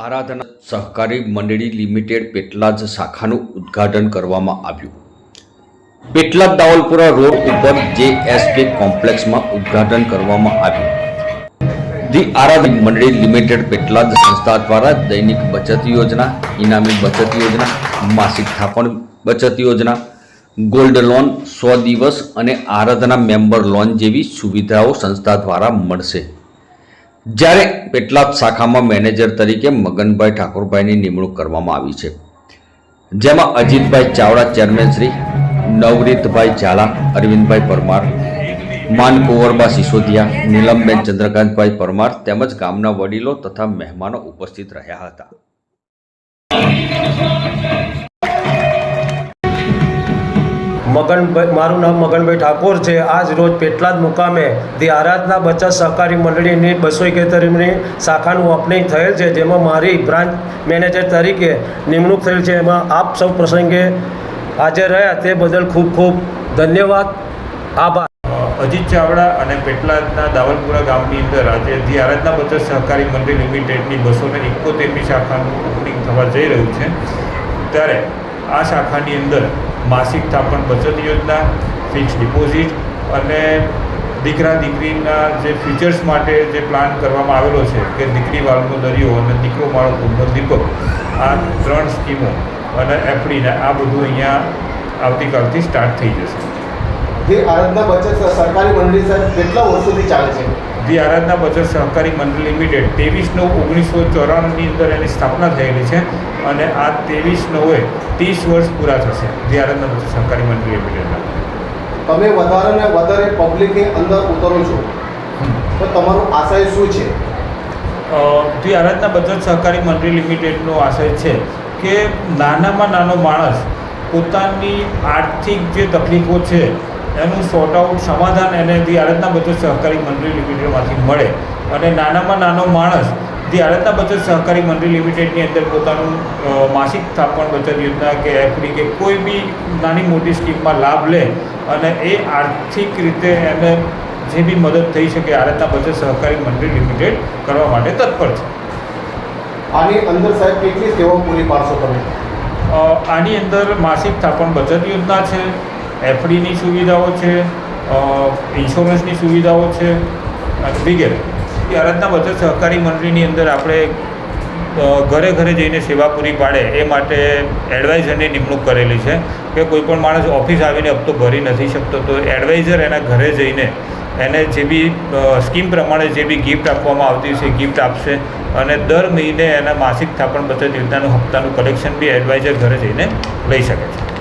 આરાધના સહકારી મંડળી લિમિટેડ પેટલાદ શાખાનું ઉદ્ઘાટન કરવામાં આવ્યું. પેટલાદ દાવલપુરા રોડ ઉપર જે એસકે કોમ્પ્લેક્સમાં ઉદ્ઘાટન કરવામાં આવ્યું. ધી આરાધન મંડળી લિમિટેડ પેટલાદ સંસ્થા દ્વારા દૈનિક બચત યોજના, ઇનામી બચત યોજના, માસિક થાપણ બચત યોજના, ગોલ્ડ લોન સો દિવસ અને આરાધના મેમ્બર લોન જેવી સુવિધાઓ સંસ્થા દ્વારા મળશે. જ્યારે પેટલાદ શાખામાં મેનેજર તરીકે મગનભાઈ ઠાકોરભાઈની નિમણૂક કરવામાં આવી છે. જેમાં અજીતભાઈ ચાવડા, ચેરમેન શ્રી નવરીતભાઈ ઝાલા, અરવિંદભાઈ પરમાર, માનકુંવરબા સિસોદિયા, નીલમબેન ચંદ્રકાંતભાઈ પરમાર તેમજ ગામના વડીલો તથા મહેમાનો ઉપસ્થિત રહ્યા હતા. મગનભાઈ મારું નામ મગનભાઈ ઠાકોર છે. આજ રોજ પેટલાદ મુકામે ધી આરાધના બચત સહકારી મંડળીની બસો એકેતેરમી શાખાનું ઓપનિંગ થયેલ છે, જેમાં મારી બ્રાન્ચ મેનેજર તરીકે નિમણૂક થયેલ છે. એમાં આપ સૌ પ્રસંગે હાજર રહ્યા તે બદલ ખૂબ ખૂબ ધન્યવાદ. આભાર. અજીત ચાવડા અને પેટલાદના દાવલપુરા ગામની અંદર આજે ધી આરાધના બચત સહકારી મંડળી લિમિટેડની બસો ને શાખાનું ઓપનિંગ થવા જઈ રહ્યું છે. ત્યારે આ શાખાની અંદર માસિક થાપણ બચત યોજના ફિક્સ ડિપોઝિટ અને દીકરા, દીકરીના જે ફ્યુચર્સ માટે જે પ્લાન કરવામાં આવેલો છે કે દીકરી, વાળનો દરિયો અને દીકરો વાળો કુંભ દીપક, આ ત્રણ સ્કીમો અને એફડીને આ બધું અહીંયા આવતીકાલથી સ્ટાર્ટ થઈ જશે. જે આરાધના બચત સરકારી મંડળી સાહેબ, કેટલા વર્ષોથી ચાલે છે? ધી આરાધના બચત સહકારી મંડળ લિમિટેડ ત્રેવીસ નવ ઓગણીસો ચોરાણુંની અંદર એની સ્થાપના થયેલી છે અને આ ત્રેવીસ નવે ત્રીસ વર્ષ પૂરા થશે ધી આરાધના બચત સહકારી મંડળ લિમિટેડના. તમે વધારે ને વધારે પબ્લિકની અંદર ઉતરો છો. તો તમારો આશય શું છે? ધી આરાધના બચત સહકારી મંડળ લિમિટેડનો આશય છે કે નાનામાં નાનો માણસ પોતાની આર્થિક જે તકલીફો છે એનું સોર્ટ આઉટ સમાધાન એને ધી આરતના બચત સહકારી મંડળી લિમિટેડમાંથી મળે. અને નાનામાં નાનો માણસ ધી આરતના બચત સહકારી મંડળી લિમિટેડની અંદર પોતાનું માસિક સ્થાપન બચત યોજના કે એફડી કે કોઈ બી નાની મોટી સ્કીમમાં લાભ લે અને એ આર્થિક રીતે એને જે બી મદદ થઈ શકે આરતના બચત સહકારી મંડળી લિમિટેડ કરવા માટે તત્પર છે. આની અંદર સાહેબ કેટલી સેવાઓ પૂરી પાડશો તમે? આની અંદર માસિક સ્થાપન બચત યોજના છે એફડીની સુવિધાઓ છે ઇન્સ્યોરન્સની સુવિધાઓ છે વગેરે. એ આરાધના બચત સહકારી મંડળીની અંદર આપણે ઘરે ઘરે જઈને સેવા પૂરી પાડે એ માટે એડવાઇઝરની નિમણૂક કરેલી છે કે કોઈ પણ માણસ ઓફિસ આવીને હપ્તો ભરી નથી શકતો, તો એડવાઇઝર એના ઘરે જઈને એને જે બી સ્કીમ પ્રમાણે જે બી ગિફ્ટ આપવામાં આવતી છે ગિફ્ટ આપશે અને દર મહિને એના માસિક થાપણ બચત યોજનાનું હપ્તાનું કલેક્શન બી એડવાઇઝર ઘરે જઈને લઈ શકે છે.